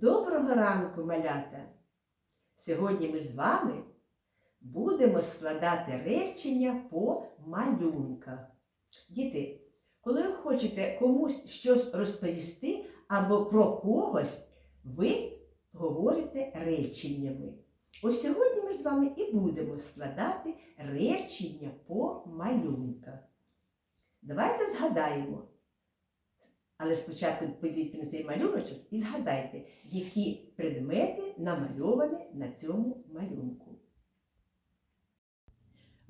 Доброго ранку, малята! Сьогодні ми з вами будемо складати речення по малюнках. Діти, коли ви хочете комусь щось розповісти або про когось, ви говорите реченнями. Ось сьогодні ми з вами і будемо складати речення по малюнках. Давайте згадаємо. Але спочатку подивіться на цей малюночок і згадайте, які предмети намальовані на цьому малюнку.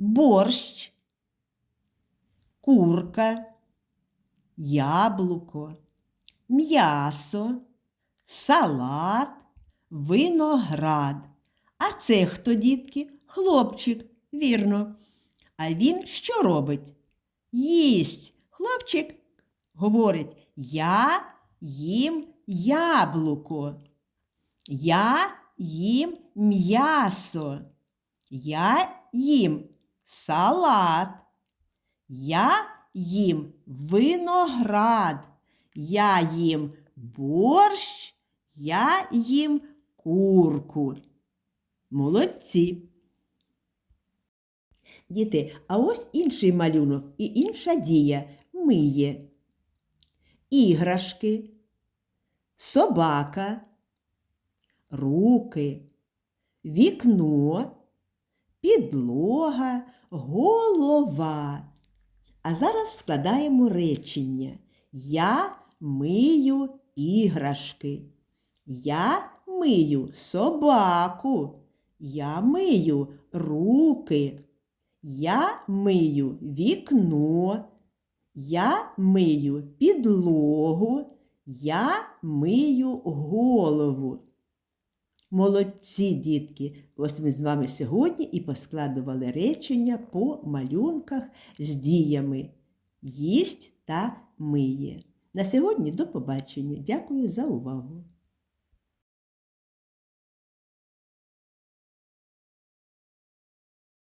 борщ, курка, яблуко, м'ясо, салат, виноград. А це хто, дітки? Хлопчик, вірно. А він що робить? Їсть. Хлопчик говорить, я їм яблуко. Я їм м'ясо. Я їм салат. Я їм виноград. Я їм борщ. Я їм курку. Молодці. Діти, а ось інший малюнок і інша дія миє. Іграшки, собака, руки, вікно, підлога, голова. А зараз складаємо речення. Я мию іграшки. Я мию собаку. Я мию руки. Я мию вікно. Я мию підлогу. Я мию голову. Молодці, дітки! Ось ми з вами сьогодні і поскладували речення по малюнках з діями їсть та миє. На сьогодні до побачення. Дякую за увагу!